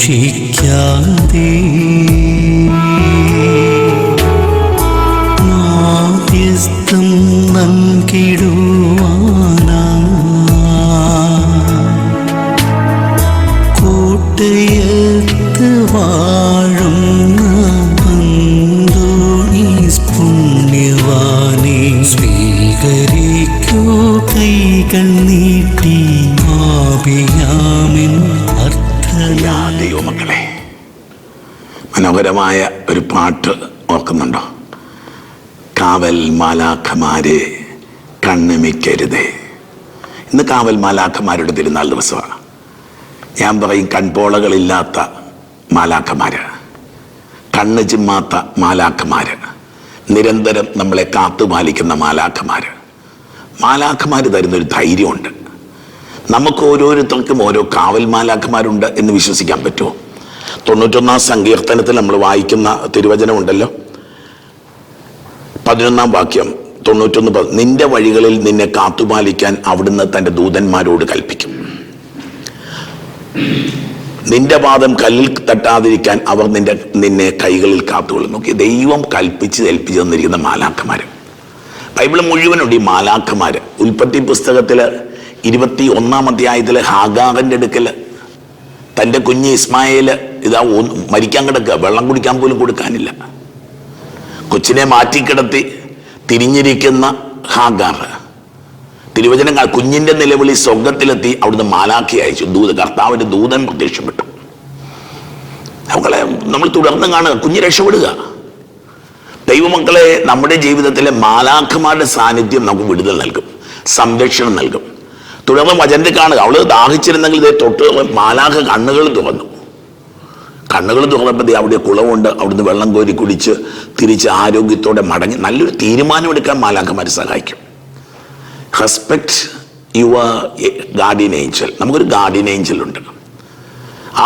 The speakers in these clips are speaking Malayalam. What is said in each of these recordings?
പരീക്ഷിച്ചാലുപേക്ഷിക്കാതെ നാദ്യസ്ഥം നൽകിടുവാനാ. കോട്ടയത്ത് വാഴുന്ന പന്തോണി പുണ്യവാനെ സ്വീകരിക്കൂ. കൈകൾ നീട്ടി ആപിയാമിൻ അർത്ഥനാ ദൈവമക്കളെ മനോഹരമായ ഒരു പാട്ട് ഓർക്കുന്നുണ്ടോ? കാവൽ മാലാഖമാരെ കണ്ണുമിക്കരുതേ. ഇന്ന് കാവൽ മാലാഖമാരുടെ തിരുനാൾ ദിവസമാണ്. ഞാൻ പറയും കൺപോളകളില്ലാത്ത മാലാഖമാര് കണ്ണ് ചിമ്മാത്ത മാലാഖമാര് നിരന്തരം നമ്മളെ കാത്തു കാത്തുപാലിക്കുന്ന മാലാഖമാര്. മാലാഖമാര് തരുന്നൊരു ധൈര്യമുണ്ട്. നമുക്ക് ഓരോരുത്തർക്കും ഓരോ കാവൽ മാലാഖമാരുണ്ട് എന്ന് വിശ്വസിക്കാൻ പറ്റുമോ? തൊണ്ണൂറ്റൊന്നാം സങ്കീർത്തനത്തിൽ നമ്മൾ വായിക്കുന്ന തിരുവചനമുണ്ടല്ലോ. പതിനൊന്നാം വാക്യം തൊണ്ണൂറ്റൊന്ന് നിന്റെ വഴികളിൽ നിന്നെ കാത്തുപാലിക്കാൻ അവിടുന്ന് തന്റെ ദൂതന്മാരോട് കൽപ്പിക്കും. നിന്റെ പാദം കല്ലിൽ തട്ടാതിരിക്കാൻ അവർ നിന്റെ നിന്നെ കൈകളിൽ കാത്തുകൊള്ളും നോക്കി ദൈവം കൽപ്പിച്ച് ഏൽപ്പിച്ച് തന്നിരിക്കുന്ന മാലാക്കന്മാർ ബൈബിൾ മുഴുവനുണ്ട് ഈ മാലാഖമാര്. ഉൽപ്പത്തി പുസ്തകത്തിൽ ഇരുപത്തി ഒന്നാം അധ്യായത്തിൽ ഹാഗാഹന്റെ അടുക്കൽ തന്റെ കുഞ്ഞ് ഇസ്മായേൽ ഇതാ മരിക്കാൻ കിടക്കുക. വെള്ളം കുടിക്കാൻ പോലും കൊടുക്കാനില്ല. കൊച്ചിനെ മാറ്റിക്കിടത്തി തിരിഞ്ഞിരിക്കുന്ന ഹാഗാർ തിരുവചനങ്ങൾ കുഞ്ഞിന്റെ നിലവിളി സ്വർഗത്തിലെത്തി അവിടുന്ന് മാലാഖി അയച്ചു. ദൂത കർത്താവിന്റെ ദൂതൻ പ്രത്യക്ഷപ്പെട്ടു. അവളെ നമ്മൾ തുടർന്ന് കാണുക. കുഞ്ഞ് രക്ഷപ്പെടുക. ദൈവമക്കളെ നമ്മുടെ ജീവിതത്തിലെ മാലാഖമാരുടെ സാന്നിധ്യം നമുക്ക് വിടുതൽ നൽകും. സംരക്ഷണം നൽകും. തുടർന്ന് വചനത്തിൽ കാണുക. അവൾ ദാഹിച്ചിരുന്നെങ്കിൽ ഇതേ തൊട്ട് മാലാഖ കണ്ണുകൾ തുറന്നു. കണ്ണുകൾ തുറന്നപ്പോൾ അവിടെ കുളമുണ്ട് അവിടുന്ന് വെള്ളം കോരി കുടിച്ച് തിരിച്ച് ആരോഗ്യത്തോടെ മടങ്ങി നല്ലൊരു തീരുമാനമെടുക്കാൻ മാലാഖമാർ സഹായിക്കും. റെസ്പെക്ട് യുവർ ഗാർഡിയൻ ഏഞ്ചൽ നമുക്കൊരു ഗാർഡിയൻ ഏഞ്ചൽ ഉണ്ട്.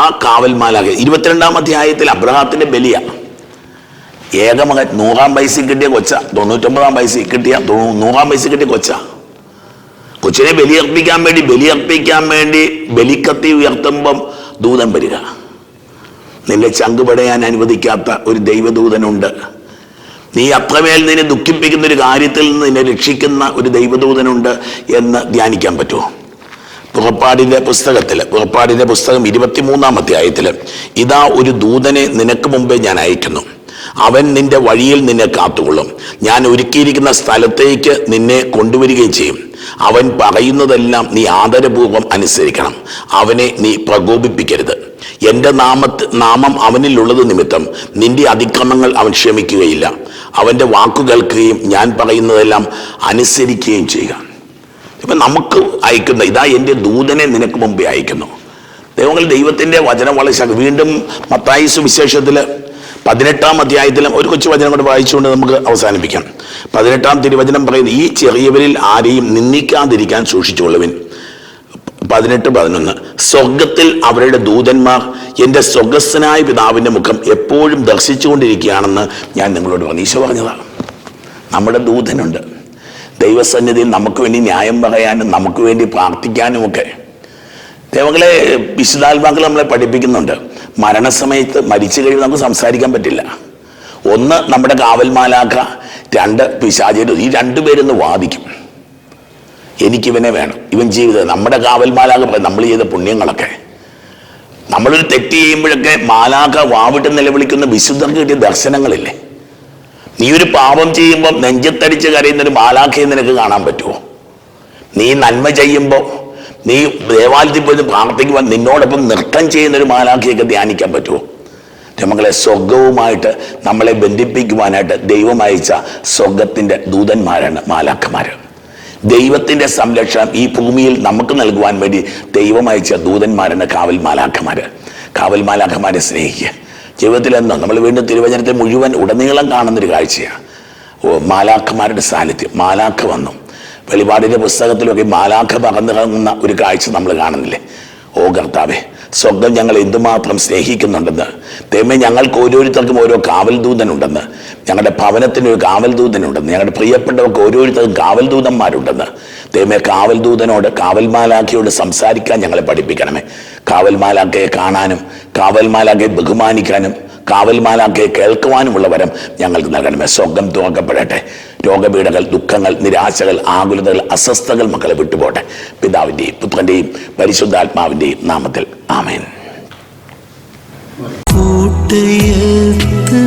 ആ കാവൽ മാലാഖ ഇരുപത്തിരണ്ടാം അധ്യായത്തിൽ അബ്രഹാത്തിന്റെ ബലിയാണ് ഏകമകൻ നൂറാം വയസ്സിൽ കിട്ടിയ കൊച്ച തൊണ്ണൂറ്റൊമ്പതാം വയസ്സിൽ കിട്ടിയ നൂറാം വയസ്സിൽ കിട്ടിയ കൊച്ച. കൊച്ചിനെ ബലിയർപ്പിക്കാൻ വേണ്ടി ബലിയർപ്പിക്കാൻ വേണ്ടി ബലിക്കത്തി ഉയർത്തുമ്പം ദൂതൻ വരിക. നിന്നെ ചങ്കുപടയാൻ അനുവദിക്കാത്ത ഒരു ദൈവദൂതനുണ്ട്. നീ അത്രമേൽ നിന്നെ ദുഃഖിപ്പിക്കുന്ന ഒരു കാര്യത്തിൽ നിന്ന് നിന്നെ രക്ഷിക്കുന്ന ഒരു ദൈവദൂതനുണ്ട് എന്ന് ധ്യാനിക്കാൻ പറ്റുമോ? പുറപ്പാടിന്റെ പുസ്തകത്തിൽ പുറപ്പാടിന്റെ പുസ്തകം ഇരുപത്തിമൂന്നാം അധ്യായത്തിൽ ഇതാ ഒരു ദൂതനെ നിനക്ക് മുമ്പേ ഞാൻ അയക്കുന്നു. അവൻ നിന്റെ വഴിയിൽ നിന്നെ കാത്തുകൊള്ളും. ഞാൻ ഒരുക്കിയിരിക്കുന്ന സ്ഥലത്തേക്ക് നിന്നെ കൊണ്ടുവരികയും ചെയ്യും. അവൻ പറയുന്നതെല്ലാം നീ ആദരപൂർവം അനുസരിക്കണം. അവനെ നീ പ്രകോപിപ്പിക്കരുത്. എന്റെ നാമത്ത് നാമം അവനിലുള്ളത് നിമിത്തം നിന്റെ അതിക്രമങ്ങൾ അവൻ ക്ഷമിക്കുകയില്ല. അവന്റെ വാക്കു കേൾക്കുകയും ഞാൻ പറയുന്നതെല്ലാം അനുസരിക്കുകയും ചെയ്യുക. ഇപ്പം നമുക്ക് അയക്കുന്ന ഇതാ എന്റെ ദൂതനെ നിനക്ക് മുമ്പേ അയക്കുന്നു. ദൈവങ്ങൾ ദൈവത്തിന്റെ വചനം വളരെ വീണ്ടും മത്തായി സുവിശേഷത്തിൽ പതിനെട്ടാം അധ്യായത്തിലും ഒരു കൊച്ചു വചനം കൂടെ വായിച്ചുകൊണ്ട് നമുക്ക് അവസാനിപ്പിക്കാം. പതിനെട്ടാം തിരുവചനം പറയുന്നത് ഈ ചെറിയവരിൽ ആരെയും നിന്ദിക്കാതിരിക്കാൻ സൂക്ഷിച്ചുകൊള്ളുവിൻ. പതിനെട്ട് പതിനൊന്ന്. സ്വർഗത്തിൽ അവരുടെ ദൂതന്മാർ എന്റെ സ്വർഗസ്ഥനായ പിതാവിന്റെ മുഖം എപ്പോഴും ദർശിച്ചുകൊണ്ടിരിക്കുകയാണെന്ന് ഞാൻ നിങ്ങളോട് പറഞ്ഞു. ഈശോ പറഞ്ഞതാണ്. നമ്മുടെ ദൂതനുണ്ട്. ദൈവസന്നിധിയിൽ നമുക്ക് വേണ്ടി ന്യായം പറയാനും നമുക്ക് വേണ്ടി പ്രാർത്ഥിക്കാനുമൊക്കെ. ദൈവങ്ങളെ വിശുദ്ധാത്മാക്കൾ നമ്മളെ പഠിപ്പിക്കുന്നുണ്ട്. മരണസമയത്ത് മരിച്ചു കഴിയുമ്പോൾ നമുക്ക് സംസാരിക്കാൻ പറ്റില്ല. ഒന്ന് നമ്മുടെ കാവൽമാലാക്ക രണ്ട് പിശാചരും ഈ രണ്ടുപേരൊന്ന് വാദിക്കും. എനിക്കിവനെ വേണം. ഇവൻ ജീവിതം നമ്മുടെ കാവൽമാലാക നമ്മൾ ചെയ്ത പുണ്യങ്ങളൊക്കെ. നമ്മളൊരു തെറ്റ് ചെയ്യുമ്പോഴൊക്കെ മാലാക വാവിട്ട് നിലവിളിക്കുന്ന വിശുദ്ധർക്ക് കിട്ടിയ ദർശനങ്ങളില്ലേ? നീ ഒരു പാപം ചെയ്യുമ്പോൾ നെഞ്ചത്തടിച്ച് കരയുന്ന ഒരു മാലാഖയെ നിനക്ക് കാണാൻ പറ്റുമോ? നീ നന്മ ചെയ്യുമ്പോൾ നീ ദേവാലയത്തിൽ പോയി പ്രാർത്ഥിക്കുവാൻ നിന്നോടൊപ്പം നൃത്തം ചെയ്യുന്ന ഒരു മാലാഖിയൊക്കെ ധ്യാനിക്കാൻ പറ്റുമോ? നമ്മളെ സ്വർഗവുമായിട്ട് നമ്മളെ ബന്ധിപ്പിക്കുവാനായിട്ട് ദൈവം അയച്ച സ്വർഗത്തിന്റെ ദൂതന്മാരാണ് മാലാഖമാർ ദൈവത്തിന്റെ സംരക്ഷണം ഈ ഭൂമിയിൽ നമുക്ക് നൽകുവാൻ വേണ്ടി ദൈവം അയച്ച ദൂതന്മാരാണ് കാവൽ മാലാഖമാർ കാവൽ മാലാഖമാരെ സ്നേഹിക്കുക. ജീവിതത്തിൽ എന്നോ നമ്മൾ വീണ്ടും തിരുവചനത്തെ മുഴുവൻ ഉടനീളം കാണുന്നൊരു കാഴ്ചയാണ്. ഓ മാലാഖമാരുടെ സാന്നിധ്യം. മാലാഖ വന്നു. വെളിപാടിന്റെ പുസ്തകത്തിലൊക്കെ മാലാഖ പറന്നിറങ്ങുന്ന ഒരു കാഴ്ച നമ്മൾ കാണുന്നില്ലേ? ഓ കർത്താവേ സ്വർഗം ഞങ്ങൾ എന്തുമാത്രം സ്നേഹിക്കുന്നുണ്ടെന്ന് തേമേ ഞങ്ങൾക്ക് ഓരോരുത്തർക്കും ഓരോ കാവൽ ദൂതനുണ്ടെന്ന് ഞങ്ങളുടെ ഭവനത്തിന് ഒരു കാവൽ ദൂതനുണ്ടെന്ന് ഞങ്ങളുടെ പ്രിയപ്പെട്ടവർക്ക് ഓരോരുത്തർക്കും കാവൽ ദൂതന്മാരുണ്ടെന്ന് തേമേ കാവൽ ദൂതനോട് കാവൽ മാലാഖയോട് സംസാരിക്കാൻ ഞങ്ങളെ പഠിപ്പിക്കണമേ. കാവൽ മാലാഖയെ കാണാനും കാവൽ മാലാഖയെ ബഹുമാനിക്കാനും കാവൽ മാലാഖയെ കേൾക്കുവാനുമുള്ള വരം ഞങ്ങൾക്ക് നൽകണമേ. സ്വർഗം തുറക്കപ്പെടട്ടെ. രോഗപീഠകൾ ദുഃഖങ്ങൾ നിരാശകൾ ആകുലതകൾ അസ്വസ്ഥകൾ മക്കളെ വിട്ടുപോട്ടെ. പിതാവിന്റെയും പുത്രന്റെയും പരിശുദ്ധാത്മാവിന്റെയും നാമത്തിൽ. ആമേൻ. കൂട്ടയത്ത്